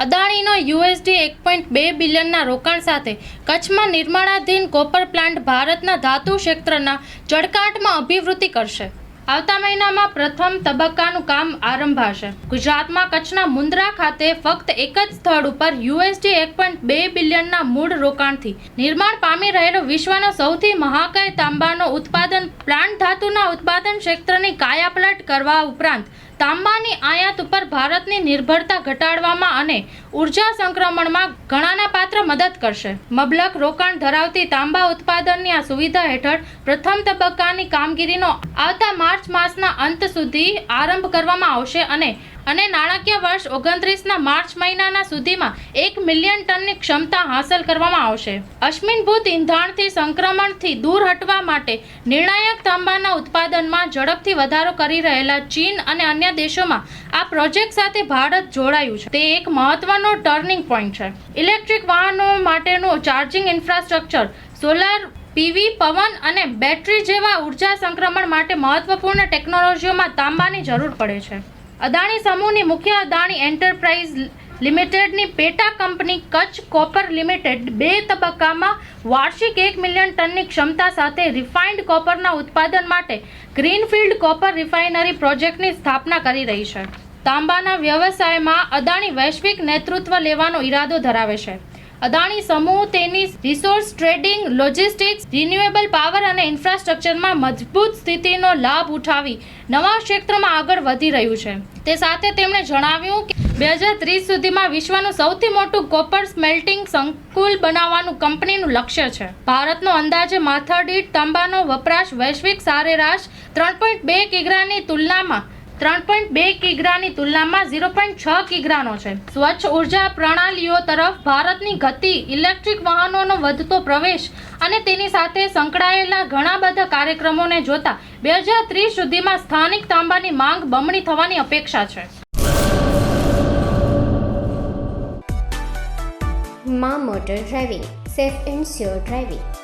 અદાણીનો USD એક point બે બિલિયનના રોકાણ સાથે કચ્છમાં નિર્માણાધીન કોપર પ્લાન્ટ ભારતના ધાતુ ક્ષેત્રના ચળકાટમાં અભિવૃદ્ધિ કરશે. આવતા મહિનામાં પ્રથમ તબક્કાનું કામ આરંભાશે. ગુજરાતમાં કચ્છના મુન્દ્રા ખાતે ફક્ત એક જ સ્થળ ઉપર યુએસડી એક પોઈન્ટ બે બિલિયનના મૂળ રોકાણથી નિર્માણ પામી રહેલો વિશ્વનો સૌથી મહાકાય તાંબાનો ઉત્પાદન પ્લાન્ટ ધાતુના ઉત્પાદન ક્ષેત્રની કાયાપલટ કરવા ઉપરાંત તાંબાની આયાત ઉપર ભારતની નિર્ભરતા ઘટાડવામાં અને ઊર્જા સંક્રમણમાં ઘણાના પાત્ર મદદ કરશે. મબલક રોકાણ ધરાવતી તાંબા ઉત્પાદનની આ સુવિધા હેઠળ પ્રથમ તબક્કાની કામગીરીનો આવતા માર્ચ માસના અંત સુધી આરંભ કરવામાં આવશે અને અને નાણાકીય વર્ષ ઓગણત્રીસના માર્ચ મહિનાના સુધીમાં એક મિલિયન ટનની ક્ષમતા હાંસલ કરવામાં આવશે. અશ્મિનભૂત ઇંધાણથી સંક્રમણથી દૂર હટવા માટે નિર્ણાયક તાંબાના ઉત્પાદનમાં ઝડપથી વધારો કરી રહેલા ચીન અને અન્ય દેશોમાં આ પ્રોજેક્ટ સાથે ભારત જોડાયું છે. તે એક મહત્વનો ટર્નિંગ પોઈન્ટ છે. ઇલેક્ટ્રિક વાહનો માટેનું ચાર્જિંગ ઇન્ફ્રાસ્ટ્રક્ચર, સોલાર પીવી, પવન અને બેટરી જેવા ઊર્જા સંક્રમણ માટે મહત્વપૂર્ણ ટેકનોલોજીઓમાં તાંબાની જરૂર પડે છે. અદાણી સમૂહની મુખ્ય અદાણી એન્ટરપ્રાઇઝ લિમિટેડની પેટા કંપની કચ્છ કોપર લિમિટેડ બે તબક્કામાં વાર્ષિક એક મિલિયન ટનની ક્ષમતા સાથે રિફાઇન્ડ કોપરના ઉત્પાદન માટે ગ્રીનફિલ્ડ કોપર રિફાઇનરી પ્રોજેક્ટની સ્થાપના કરી રહી છે. તાંબાના વ્યવસાયમાં અદાણી વૈશ્વિક નેતૃત્વ લેવાનો ઈરાદો ધરાવે છે. અદાણી સમૂહ તેની resource trading, logistics, renewable power અને ઇન્ફ્રાસ્ટ્રક્ચરમાં મજબૂત સ્થિતિનો લાભ ઉઠાવી નવા ક્ષેત્રમાં આગળ વધી રહ્યું છે. તે સાથે તેમણે જણાવ્યું કે બે હજાર ત્રીસ સુધીમાં વિશ્વનું સૌથી મોટું કોપર સ્મેલ્ટિંગ સંકુલ બનાવવાનું કંપનીનું લક્ષ્ય છે. ભારતનો અંદાજે માથાદીઠ તાંબાનો વપરાશ વૈશ્વિક સરેરાશ ત્રણ પોઈન્ટ બે કિગ્રાની તુલનામાં ત્રણ પોઈન્ટ બે કિગ્રાની તુલનામાં ઝીરો પોઈન્ટ છ કિગ્રાનો છે. સ્વચ્છ ઊર્જા પ્રણાલીઓ તરફ ભારતની ગતિ, ઇલેક્ટ્રિક વાહનોનો વધતો પ્રવેશ અને તેની સાથે સંકળાયેલા ઘણા બધા કાર્યક્રમોને જોતા બે હજાર ત્રીસ સુધીમાં સ્થાનિક તાંબાની માંગ બમણી થવાની અપેક્ષા છે. Maa motor driving, safe and sure driving.